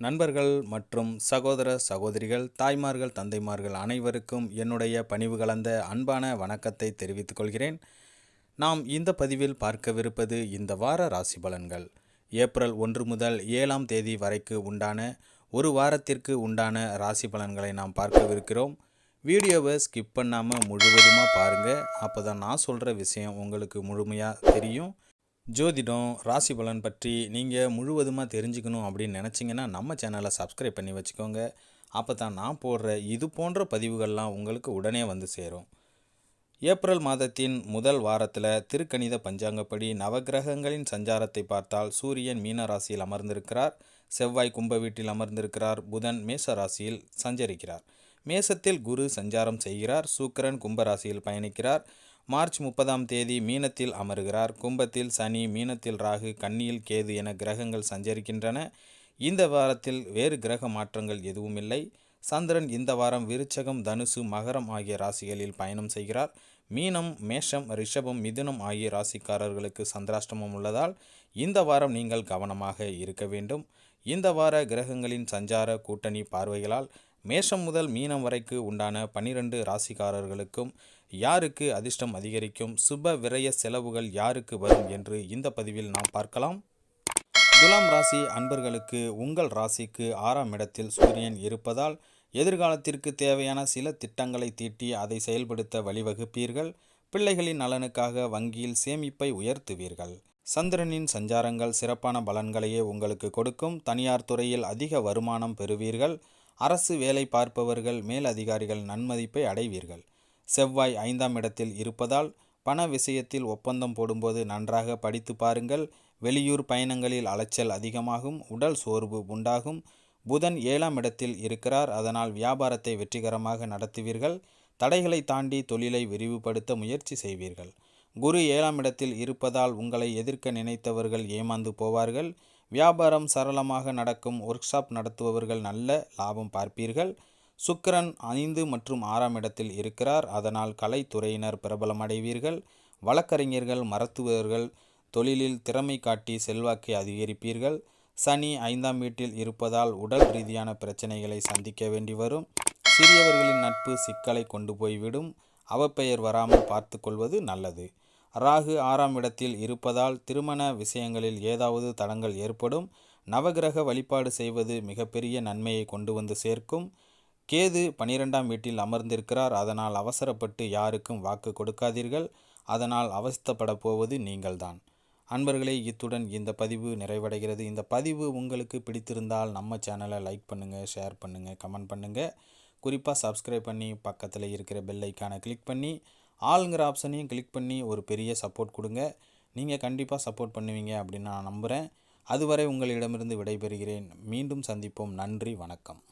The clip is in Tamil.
நண்பர்கள் மற்றும் சகோதர சகோதரிகள் தாய்மார்கள் தந்தைமார்கள் அனைவருக்கும் என்னுடைய பணிவு கலந்த அன்பான வணக்கத்தை தெரிவித்துக் கொள்கிறேன். நாம் இந்த பதிவில் பார்க்கவிருப்பது இந்த வார ராசி பலன்கள். ஏப்ரல் ஒன்று முதல் ஏழாம் தேதி வரைக்கு உண்டான ஒரு வாரத்திற்கு உண்டான ராசி பலன்களை நாம் பார்க்கவிருக்கிறோம். வீடியோவை ஸ்கிப் பண்ணாமல் முழுவதுமாக பாருங்கள் அப்போ தான் நான் சொல்கிற விஷயம் உங்களுக்கு முழுமையாக தெரியும். ஜோதிடம் ராசி பலன் பற்றி நீங்கள் முழுவதுமாக தெரிஞ்சுக்கணும் அப்படின்னு நினச்சிங்கன்னா நம்ம சேனலை சப்ஸ்கிரைப் பண்ணி வச்சுக்கோங்க. அப்போ தான் நான் போடுற இது போன்ற பதிவுகள்லாம் உங்களுக்கு உடனே வந்து சேரும். ஏப்ரல் மாதத்தின் முதல் வாரத்தில் திருக்கணித பஞ்சாங்கப்படி நவக்கிரகங்களின் சஞ்சாரத்தை பார்த்தால் சூரியன் மீன ராசியில் அமர்ந்திருக்கிறார். செவ்வாய் கும்ப வீட்டில் அமர்ந்திருக்கிறார். புதன் மேச ராசியில் சஞ்சரிக்கிறார். மேசத்தில் குரு சஞ்சாரம் செய்கிறார். சூக்கரன் கும்பராசியில் பயணிக்கிறார். மார்ச் முப்பதாம் தேதி மீனத்தில் அமருகிறார். கும்பத்தில் சனி மீனத்தில் ராகு கன்னியில் கேது என கிரகங்கள் சஞ்சரிக்கின்றன. இந்த வாரத்தில் வேறு கிரக மாற்றங்கள் எதுவும் இல்லை சந்திரன் இந்த வாரம் விருச்சகம் தனுசு மகரம் ஆகிய ராசிகளில் பயணம் செய்கிறார். மீனம் மேஷம் ரிஷபம் மிதுனம் ஆகிய ராசிக்காரர்களுக்கு சந்திராஷ்டமம் உள்ளதால் இந்த வாரம் நீங்கள் கவனமாக இருக்க வேண்டும். இந்த வார கிரகங்களின் சஞ்சார கூட்டணி பார்வைகளால் மேஷம் முதல் மீனம் வரைக்கு உண்டான பனிரெண்டு ராசிக்காரர்களுக்கும் யாருக்கு அதிர்ஷ்டம் அதிகரிக்கும் சுப விரய செலவுகள் யாருக்கு வரும் என்று இந்த பதிவில் நாம் பார்க்கலாம். துலாம் ராசி அன்பர்களுக்கு உங்கள் ராசிக்கு ஆறாம் இடத்தில் சூரியன் இருப்பதால் எதிர்காலத்திற்கு தேவையான சில திட்டங்களை தீட்டி அதை செயல்படுத்த வழிவகுப்பீர்கள். பிள்ளைகளின் நலனுக்காக வங்கியில் சேமிப்பை உயர்த்துவீர்கள். சந்திரனின் சஞ்சாரங்கள் சிறப்பான பலன்களையே உங்களுக்கு கொடுக்கும். தனியார் துறையில் அதிக வருமானம் பெறுவீர்கள். அரசு வேலை பார்ப்பவர்கள் மேல் அதிகாரிகள் நன்மதிப்பை அடைவீர்கள். செவ்வாய் ஐந்தாம் இடத்தில் இருப்பதால் பண விஷயத்தில் ஒப்பந்தம் போடும்போது நன்றாக படித்து பாருங்கள். வெளியூர் பயணங்களில் அலைச்சல் அதிகமாகும் உடல் சோர்வு உண்டாகும். புதன் ஏழாம் இடத்தில் இருக்கிறார் அதனால் வியாபாரத்தை வெற்றிகரமாக நடத்துவீர்கள். தடைகளை தாண்டி தொழிலை விரிவுபடுத்த முயற்சி செய்வீர்கள். குரு ஏழாம் இடத்தில் இருப்பதால் உங்களை எதிர்க்க நினைத்தவர்கள் ஏமாந்து போவார்கள். வியாபாரம் சரளமாக நடக்கும் ஒர்க் ஷாப் நடத்துபவர்கள் நல்ல லாபம் பார்ப்பீர்கள். சுக்கரன் ஐந்து மற்றும் ஆறாம் இடத்தில் இருக்கிறார். அதனால் கலைத்துறையினர் பிரபலமடைவீர்கள். வழக்கறிஞர்கள் மருத்துவர்கள் தொழிலில் திறமை காட்டி செல்வாக்கை அதிகரிப்பீர்கள். சனி ஐந்தாம் வீட்டில் இருப்பதால் உடல் ரீதியான பிரச்சனைகளை சந்திக்க வேண்டி வரும். சிறியவர்களின் நட்பு சிக்கலை கொண்டு போய்விடும். அவப்பெயர் வராமல் பார்த்து கொள்வது நல்லது. ராகு ஆறாம் இடத்தில் இருப்பதால் திருமண விஷயங்களில் ஏதாவது தடங்கள் ஏற்படும். நவகிரக வழிபாடு செய்வது மிகப்பெரிய நன்மையை கொண்டு வந்து சேர்க்கும். கேது பனிரெண்டாம் வீட்டில் அமர்ந்திருக்கிறார். அதனால் அவசரப்பட்டு யாருக்கும் வாக்கு கொடுக்காதீர்கள். அதனால் அவஸ்தப்பட போவது நீங்கள்தான். அன்பர்களே இத்துடன் இந்த பதிவு நிறைவடைகிறது. இந்த பதிவு உங்களுக்கு பிடித்திருந்தால் நம்ம சேனலை லைக் பண்ணுங்கள் ஷேர் பண்ணுங்கள் கமெண்ட் பண்ணுங்கள் குறிப்பாக சப்ஸ்கிரைப் பண்ணி பக்கத்தில் இருக்கிற பெல் ஐக்கானை கிளிக் பண்ணி ஆளுங்கிற ஆப்ஷனையும் கிளிக் பண்ணி ஒரு பெரிய சப்போர்ட் கொடுங்க. நீங்கள் கண்டிப்பாக சப்போர்ட் பண்ணுவீங்க அப்படின்னு நான் நம்புகிறேன் அதுவரை உங்களிடமிருந்து விடைபெறுகிறேன். மீண்டும் சந்திப்போம். நன்றி. வணக்கம்.